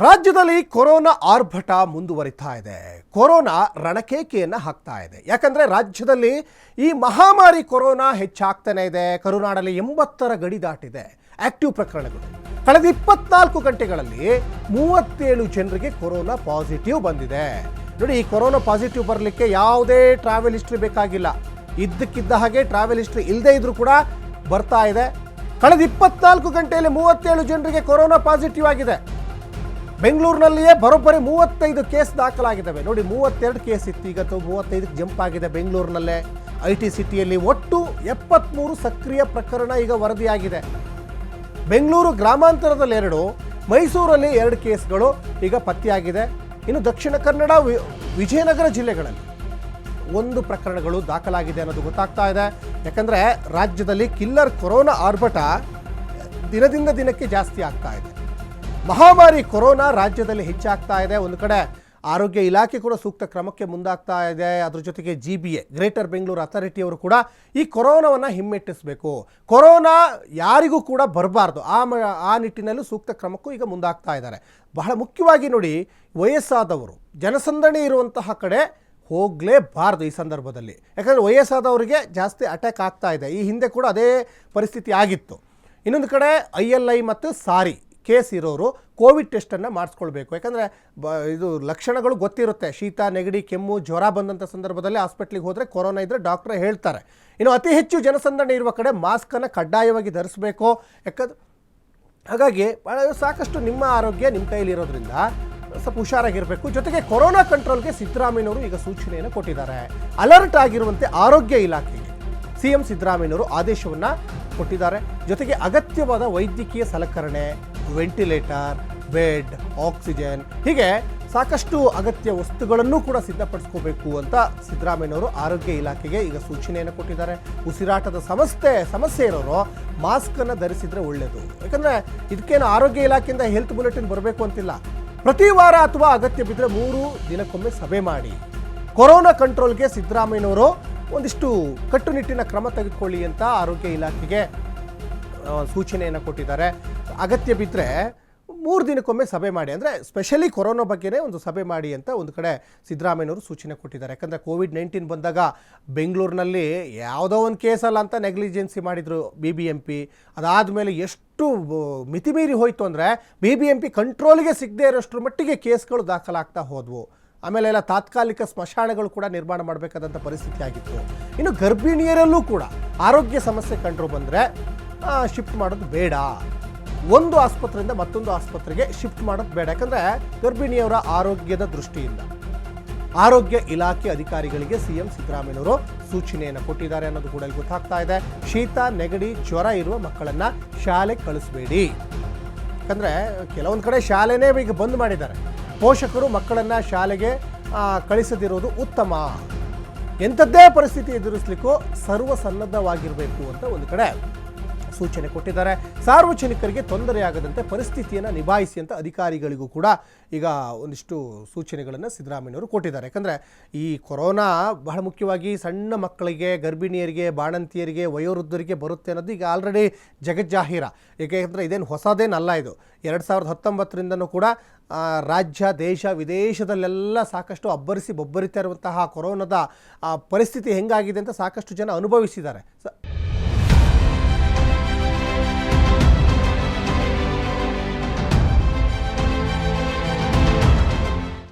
ರಾಜ್ಯದಲ್ಲಿ ಕೊರೋನಾ ಆರ್ಭಟ ಮುಂದುವರಿತಾ ಇದೆ. ಕೊರೋನಾ ರಣಕೇಕೆಯನ್ನು ಹಾಕ್ತಾ ಇದೆ. ಯಾಕಂದರೆ ರಾಜ್ಯದಲ್ಲಿ ಈ ಮಹಾಮಾರಿ ಕೊರೋನಾ ಹೆಚ್ಚಾಗ್ತಾನೆ ಇದೆ. ಕರುನಾಡಲ್ಲಿ ಎಂಬತ್ತರ ಗಡಿ ದಾಟಿದೆ. ಆಕ್ಟಿವ್ ಪ್ರಕರಣಗಳು. ಕಳೆದ ಇಪ್ಪತ್ನಾಲ್ಕು ಗಂಟೆಗಳಲ್ಲಿ ಮೂವತ್ತೇಳು ಜನರಿಗೆ ಕೊರೋನಾ ಪಾಸಿಟಿವ್ ಬಂದಿದೆ. ನೋಡಿ, ಈ ಕೊರೋನಾ ಪಾಸಿಟಿವ್ ಬರಲಿಕ್ಕೆ ಯಾವುದೇ ಟ್ರಾವೆಲ್ ಹಿಸ್ಟ್ರಿ ಬೇಕಾಗಿಲ್ಲ. ಇದ್ದಕ್ಕಿದ್ದ ಹಾಗೆ ಟ್ರಾವೆಲ್ ಹಿಸ್ಟ್ರಿ ಇಲ್ಲದೇ ಇದ್ರೂ ಕೂಡ ಬರ್ತಾ ಇದೆ. ಕಳೆದ ಇಪ್ಪತ್ನಾಲ್ಕು ಗಂಟೆಯಲ್ಲಿ ಮೂವತ್ತೇಳು ಜನರಿಗೆ ಕೊರೋನಾ ಪಾಸಿಟಿವ್ ಆಗಿದೆ. ಬೆಂಗಳೂರಿನಲ್ಲಿಯೇ ಬರೋಬ್ಬರಿ ಮೂವತ್ತೈದು ಕೇಸ್ ದಾಖಲಾಗಿದ್ದಾವೆ. ನೋಡಿ, ಮೂವತ್ತೆರಡು ಕೇಸ್ ಇತ್ತು ಈಗ ಮೂವತ್ತೈದಕ್ಕೆ ಜಂಪ್ ಆಗಿದೆ ಬೆಂಗಳೂರಿನಲ್ಲೇ. ಐ ಟಿ ಸಿಟಿಯಲ್ಲಿ ಒಟ್ಟು ಎಪ್ಪತ್ತ್ಮೂರು ಸಕ್ರಿಯ ಪ್ರಕರಣ ಈಗ ವರದಿಯಾಗಿದೆ. ಬೆಂಗಳೂರು ಗ್ರಾಮಾಂತರದಲ್ಲಿ ಎರಡು, ಮೈಸೂರಲ್ಲಿ ಎರಡು ಕೇಸ್ಗಳು ಈಗ ಪತ್ತೆಯಾಗಿದೆ. ಇನ್ನು ದಕ್ಷಿಣ ಕನ್ನಡ ವಿಜಯನಗರ ಜಿಲ್ಲೆಗಳಲ್ಲಿ ಒಂದು ಪ್ರಕರಣಗಳು ದಾಖಲಾಗಿದೆ ಅನ್ನೋದು ಗೊತ್ತಾಗ್ತಾ ಇದೆ. ಯಾಕಂದರೆ ರಾಜ್ಯದಲ್ಲಿ ಕಿಲ್ಲರ್ ಕೊರೋನಾ ಆರ್ಭಟ ದಿನದಿಂದ ದಿನಕ್ಕೆ ಜಾಸ್ತಿ ಆಗ್ತಾ ಇದೆ. ಮಹಾಮಾರಿ ಕೊರೋನಾ ರಾಜ್ಯದಲ್ಲಿ ಹೆಚ್ಚಾಗ್ತಾ ಇದೆ. ಒಂದು ಕಡೆ ಆರೋಗ್ಯ ಇಲಾಖೆ ಕೂಡ ಸೂಕ್ತ ಕ್ರಮಕ್ಕೆ ಮುಂದಾಗ್ತಾ ಇದೆ. ಅದ್ರ ಜೊತೆಗೆ G B A greater Bengaluru ಅಥಾರಿಟಿಯವರು ಕೂಡ ಈ ಕೊರೋನಾವನ್ನು ಹಿಮ್ಮೆಟ್ಟಿಸಬೇಕು. ಕೊರೋನಾ ಯಾರಿಗೂ ಕೂಡ ಬರಬಾರ್ದು. ಆ ಮ, ಆ ನಿಟ್ಟಿನಲ್ಲೂ ಸೂಕ್ತ ಕ್ರಮಕ್ಕೂ ಈಗ ಮುಂದಾಗ್ತಾ ಇದ್ದಾರೆ. ಬಹಳ ಮುಖ್ಯವಾಗಿ ನೋಡಿ, ವಯಸ್ಸಾದವರು, ಜನಸಂದಣಿ ಇರುವಂತಹ ಕಡೆ ಹೋಗಲೇಬಾರ್ದು ಈ ಸಂದರ್ಭದಲ್ಲಿ. ಯಾಕಂದರೆ ವಯಸ್ಸಾದವರಿಗೆ ಜಾಸ್ತಿ ಅಟ್ಯಾಕ್ ಆಗ್ತಾ ಇದೆ. ಈ ಹಿಂದೆ ಕೂಡ ಅದೇ ಪರಿಸ್ಥಿತಿ ಆಗಿತ್ತು. ಇನ್ನೊಂದು ಕಡೆ ಐ ಎಲ್ ಐ ಮತ್ತು ಸಾರಿ. ಕೇಸ್ ಇರೋರು ಕೋವಿಡ್ ಟೆಸ್ಟನ್ನು ಮಾಡಿಸ್ಕೊಳ್ಬೇಕು. ಯಾಕಂದರೆ ಬ, ಇದು ಲಕ್ಷಣಗಳು ಗೊತ್ತಿರುತ್ತೆ. ಶೀತ, ನೆಗಡಿ, ಕೆಮ್ಮು, ಜ್ವರ ಬಂದಂಥ ಸಂದರ್ಭದಲ್ಲಿ ಹಾಸ್ಪಿಟ್ಲಿಗೆ ಹೋದರೆ ಕೊರೋನಾ ಇದ್ದರೆ ಡಾಕ್ಟ್ರೇ ಹೇಳ್ತಾರೆ. ಇನ್ನು ಅತಿ ಹೆಚ್ಚು ಜನಸಂದಣಿ ಇರುವ ಕಡೆ ಮಾಸ್ಕನ್ನು ಕಡ್ಡಾಯವಾಗಿ ಧರಿಸಬೇಕು. ಯಾಕಂದ್ರೆ ಹಾಗಾಗಿ ಸಾಕಷ್ಟು ನಿಮ್ಮ ಆರೋಗ್ಯ ನಿಮ್ಮ ಕೈಯಲ್ಲಿರೋದ್ರಿಂದ ಸ್ವಲ್ಪ ಹುಷಾರಾಗಿರಬೇಕು. ಜೊತೆಗೆ ಕೊರೋನಾ ಕಂಟ್ರೋಲ್ಗೆ ಸಿದ್ದರಾಮಯ್ಯನವರು ಈಗ ಸೂಚನೆಯನ್ನು ಕೊಟ್ಟಿದ್ದಾರೆ. ಅಲರ್ಟ್ ಆಗಿರುವಂತೆ ಆರೋಗ್ಯ ಇಲಾಖೆಗೆ ಸಿ ಎಂ ಸಿದ್ದರಾಮಯ್ಯನವರು ಆದೇಶವನ್ನು ಕೊಟ್ಟಿದ್ದಾರೆ. ಜೊತೆಗೆ ಅಗತ್ಯವಾದ ವೈದ್ಯಕೀಯ ಸಲಕರಣೆ ವೆಂಟಿಲೇಟರ್, ಬೆಡ್, ಆಕ್ಸಿಜನ್, ಹೀಗೆ ಸಾಕಷ್ಟು ಅಗತ್ಯ ವಸ್ತುಗಳನ್ನು ಕೂಡ ಸಿದ್ಧಪಡಿಸ್ಕೋಬೇಕು ಅಂತ ಸಿದ್ದರಾಮಯ್ಯನವರು ಆರೋಗ್ಯ ಇಲಾಖೆಗೆ ಈಗ ಸೂಚನೆಯನ್ನು ಕೊಟ್ಟಿದ್ದಾರೆ. ಉಸಿರಾಟದ ಸಮಸ್ಯೆ ಸಮಸ್ಯೆ ಇರೋರು ಮಾಸ್ಕನ್ನು ಧರಿಸಿದರೆ ಒಳ್ಳೆಯದು ಯಾಕಂದರೆ ಇದಕ್ಕೇನು ಆರೋಗ್ಯ ಇಲಾಖೆಯಿಂದ ಹೆಲ್ತ್ ಬುಲೆಟಿನ್ ಬರಬೇಕು ಅಂತಿಲ್ಲ. ಪ್ರತಿ ವಾರ ಅಥವಾ ಅಗತ್ಯ ಬಿದ್ದರೆ ಮೂರು ದಿನಕ್ಕೊಮ್ಮೆ ಸಭೆ ಮಾಡಿ. ಕೊರೋನಾ ಕಂಟ್ರೋಲ್ಗೆ ಸಿದ್ದರಾಮಯ್ಯನವರು ಒಂದಿಷ್ಟು ಕಟ್ಟುನಿಟ್ಟಿನ ಕ್ರಮ ತೆಗೆದುಕೊಳ್ಳಿ ಅಂತ ಆರೋಗ್ಯ ಇಲಾಖೆಗೆ ಸೂಚನೆಯನ್ನು ಕೊಟ್ಟಿದ್ದಾರೆ. ಅಗತ್ಯ ಬಿದ್ದರೆ ಮೂರು ದಿನಕ್ಕೊಮ್ಮೆ ಸಭೆ ಮಾಡಿ, ಅಂದರೆ ಸ್ಪೆಷಲಿ ಕೊರೋನಾ ಬಗ್ಗೆನೇ ಒಂದು ಸಭೆ ಮಾಡಿ ಅಂತ ಒಂದು ಕಡೆ ಸಿದ್ದರಾಮಯ್ಯನವರು ಸೂಚನೆ ಕೊಟ್ಟಿದ್ದಾರೆ. ಯಾಕಂದರೆ ಕೋವಿಡ್ ನೈನ್ಟೀನ್ ಬಂದಾಗ ಬೆಂಗಳೂರಿನಲ್ಲಿ ಯಾವುದೋ ಒಂದು ಕೇಸಲ್ಲ ಅಂತ ನೆಗ್ಲಿಜೆನ್ಸಿ ಮಾಡಿದರು ಬಿ ಬಿ ಎಂ ಪಿ ಅದಾದಮೇಲೆ ಎಷ್ಟು ಮಿತಿ ಮಿತಿಮೀರಿ ಹೋಯಿತು ಅಂದರೆ ಬಿ ಬಿ ಎಂ ಪಿ ಕಂಟ್ರೋಲ್ಗೆ ಸಿಗದೇ ಇರೋಷ್ಟ್ರ ಮಟ್ಟಿಗೆ ಕೇಸ್ಗಳು ದಾಖಲಾಗ್ತಾ ಹೋದವು. ಆಮೇಲೆ ಎಲ್ಲ ತಾತ್ಕಾಲಿಕ ಸ್ಮಶಾನಗಳು ಕೂಡ ನಿರ್ಮಾಣ ಮಾಡಬೇಕಾದಂಥ ಪರಿಸ್ಥಿತಿ ಆಗಿತ್ತು. ಇನ್ನು ಗರ್ಭಿಣಿಯರಲ್ಲೂ ಕೂಡ ಆರೋಗ್ಯ ಸಮಸ್ಯೆ ಕಂಡು ಬಂದರೆ ಶಿಫ್ಟ್ ಮಾಡೋದು ಬೇಡ. ಒಂದು ಆಸ್ಪತ್ರೆಯಿಂದ ಮತ್ತೊಂದು ಆಸ್ಪತ್ರೆಗೆ ಶಿಫ್ಟ್ ಮಾಡೋದು ಬೇಡ. ಯಾಕಂದರೆ ಗರ್ಭಿಣಿಯವರ ಆರೋಗ್ಯದ ದೃಷ್ಟಿಯಿಂದ. ಆರೋಗ್ಯ ಇಲಾಖೆ ಅಧಿಕಾರಿಗಳಿಗೆ ಸಿ ಎಂ ಸಿದ್ದರಾಮಯ್ಯನವರು ಸೂಚನೆಯನ್ನು ಕೊಟ್ಟಿದ್ದಾರೆ ಅನ್ನೋದು ಕೂಡ ಇಲ್ಲಿ ಗೊತ್ತಾಗ್ತಾ ಇದೆ. ಶೀತ, ನೆಗಡಿ, ಜ್ವರ ಇರುವ ಮಕ್ಕಳನ್ನು ಶಾಲೆಗೆ ಕಳಿಸ್ಬೇಡಿ. ಯಾಕಂದರೆ ಕೆಲವೊಂದು ಕಡೆ ಶಾಲೆನೇ ಈಗ ಬಂದ್ ಮಾಡಿದ್ದಾರೆ. ಪೋಷಕರು ಮಕ್ಕಳನ್ನು ಶಾಲೆಗೆ ಕಳಿಸದಿರೋದು ಉತ್ತಮ. ಎಂಥದ್ದೇ ಪರಿಸ್ಥಿತಿ ಎದುರಿಸಲಿಕ್ಕೂ ಸರ್ವಸನ್ನದ್ಧವಾಗಿರಬೇಕು ಅಂತ ಒಂದು ಕಡೆ. ಸೂಚನೆ ಕೊಟ್ಟಿದ್ದಾರೆ. ಸಾರ್ವಜನಿಕರಿಗೆ ತೊಂದರೆಯಾಗದಂತೆ ಪರಿಸ್ಥಿತಿಯನ್ನು ನಿಭಾಯಿಸಿ ಅಂತ ಅಧಿಕಾರಿಗಳಿಗೂ ಕೂಡ ಈಗ ಒಂದಿಷ್ಟು ಸೂಚನೆಗಳನ್ನು ಸಿದ್ದರಾಮಯ್ಯವರು ಕೊಟ್ಟಿದ್ದಾರೆ. ಯಾಕಂದರೆ ಈ ಕೊರೋನಾ ಬಹಳ ಮುಖ್ಯವಾಗಿ ಸಣ್ಣ ಮಕ್ಕಳಿಗೆ, ಗರ್ಭಿಣಿಯರಿಗೆ, ಬಾಣಂತಿಯರಿಗೆ, ವಯೋವೃದ್ಧರಿಗೆ ಬರುತ್ತೆ ಅನ್ನೋದು ಈಗ ಆಲ್ರೆಡಿ ಜಗಜ್ಜಾಹೀರ. ಏಕೆಂದರೆ ಇದೇನು ಹೊಸದೇನಲ್ಲ ಇದು. ಎರಡು ಸಾವಿರದ ಹತ್ತೊಂಬತ್ತರಿಂದನೂ ಕೂಡ ರಾಜ್ಯ, ದೇಶ, ವಿದೇಶದಲ್ಲೆಲ್ಲ ಸಾಕಷ್ಟು ಅಬ್ಬರಿಸಿ ಬೊಬ್ಬರಿತಾ ಇರುವಂತಹ ಕೊರೋನಾದ ಪರಿಸ್ಥಿತಿ ಹೆಂಗಾಗಿದೆ ಅಂತ ಸಾಕಷ್ಟು ಜನ ಅನುಭವಿಸಿದ್ದಾರೆ.